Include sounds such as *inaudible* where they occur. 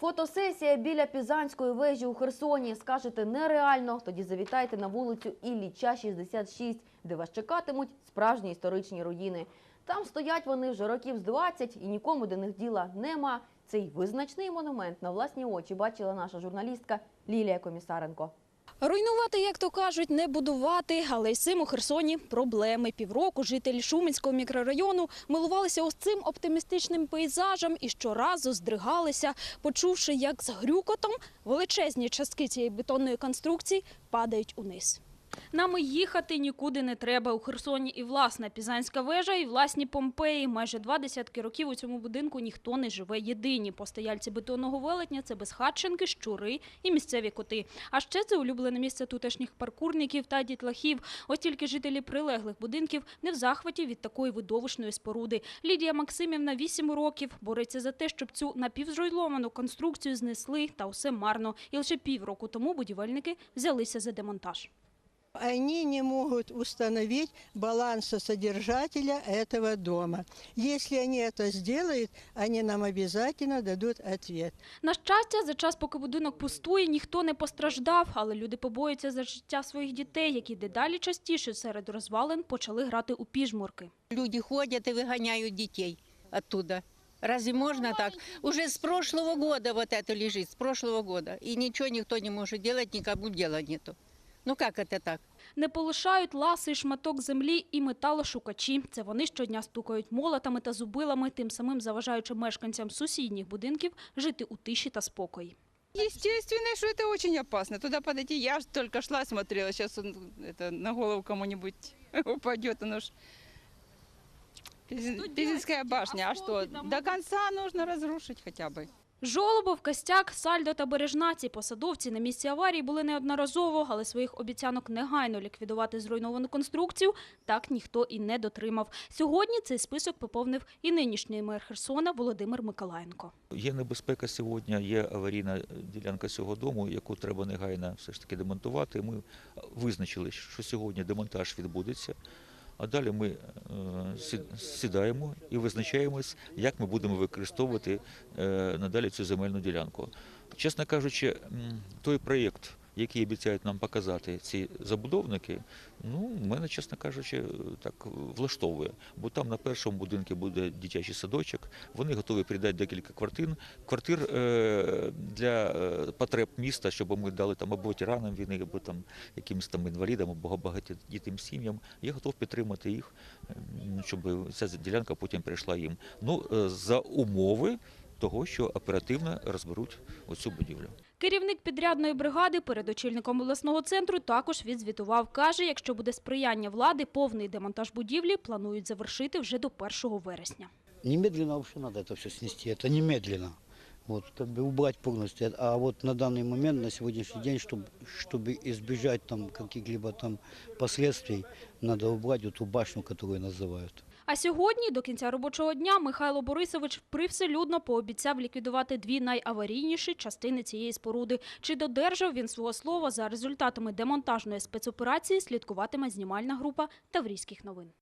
Фотосесія біля Пізанської вежі у Херсоні. Скажете нереально, тоді завітайте на вулицю Ілліча, 66, де вас чекатимуть справжні історичні руїни. Там стоять вони вже років з 20 і нікому до них діла нема. Цей визначний монумент на власні очі бачила наша журналістка Лілія Комісаренко. Руйнувати, як то кажуть, не будувати, але й цим у Херсоні проблеми. Півроку жителі Шуменського мікрорайону милувалися ось цим оптимістичним пейзажем і щоразу здригалися, почувши, як з грюкотом величезні частки цієї бетонної конструкції падають униз. Нам їхати нікуди не треба. У Херсоні і власна Пізанська вежа, і власні Помпеї. Майже два десятки років у цьому будинку ніхто не живе. Єдині постояльці бетонного велетня – це безхатченки, щури і місцеві коти. А ще це улюблене місце тутешніх паркурників та дітлахів. Ось тільки жителі прилеглих будинків не в захваті від такої видовищної споруди. Лідія Максимівна 8 років бореться за те, щоб цю напівзруйновану конструкцію знесли, та усе марно. І лише півроку тому будівельники взялися за демонтаж Они не могут установить балансосодержателя этого дома. Если они это сделают, они нам обязательно дадут ответ. На щастя, за час, поки будинок пустує, ніхто не постраждав, але люди побоюються за життя своїх дітей, які дедалі частіше серед розвалин почали грати у піжмурки. Люди ходят и выгоняют детей оттуда. Разве можно так? Уже с прошлого года вот это лежит, с прошлого года. И ничего никто не может делать, никому дела нету. Ну как это так? Не полишають ласи, шматок землі і металошукачі. Це вони щодня стукають молотами та зубилами, тим самим заважаючи мешканцям сусідніх будинків жити у тиші та спокої. Естественно, что это очень опасно. Туда подойти, я ж только шла, смотрела, сейчас он это, на голову кому-нибудь *laughs* упадет, оно ж... Пизин- Пизинская башня, а что? До конца нужно разрушить хотя бы. Жолобов, Костяк, Сальдо та Бережна – ці посадовці на місці аварії були неодноразово, але своїх обіцянок негайно ліквідувати зруйновану конструкцію так ніхто і не дотримав. Сьогодні цей список поповнив і нинішній мер Херсона Володимир Миколаєнко. Є небезпека сьогодні, є аварійна ділянка цього дому, яку треба негайно все ж таки демонтувати. Ми визначили, що сьогодні демонтаж відбудеться. А далі ми е, сідаємо і визначаємось, як ми будемо використовувати е, надалі цю земельну ділянку. Чесно кажучи, той проєкт, який обіцяють нам показати ці забудовники, ну, мене, чесно кажучи, так влаштовує. Бо там на першому будинку буде дитячий садочок, вони готові передати декілька квартир, квартир е, для е, потреб міста, щоб ми дали там або ветеранам війни, або там якимось там інвалідам, або багатодітним сім'ям. Я готов підтримати їх, е, щоб ця ділянка потім перейшла їм. Ну, е, за умови того, що оперативно розберуть оцю будівлю. Керівник підрядної бригади перед очільником обласного центру також відзвітував. Каже, якщо буде сприяння влади, повний демонтаж будівлі планують завершити вже до 1 вересня. Немедленно вообще надо это все снести, это немедленно. Вот, как бы убрать полностью. А вот на данный момент, на сегодняшний день, чтобы, чтобы избежать там каких-либо там последствий, надо убрать эту башню, которую называют. А сьогодні, до кінця робочого дня, Михайло Борисович привселюдно пообіцяв ліквідувати дві найаварійніші частини цієї споруди. Чи додержав він свого слова за результатами демонтажної спецоперації, слідкуватиме знімальна група Таврійських новин.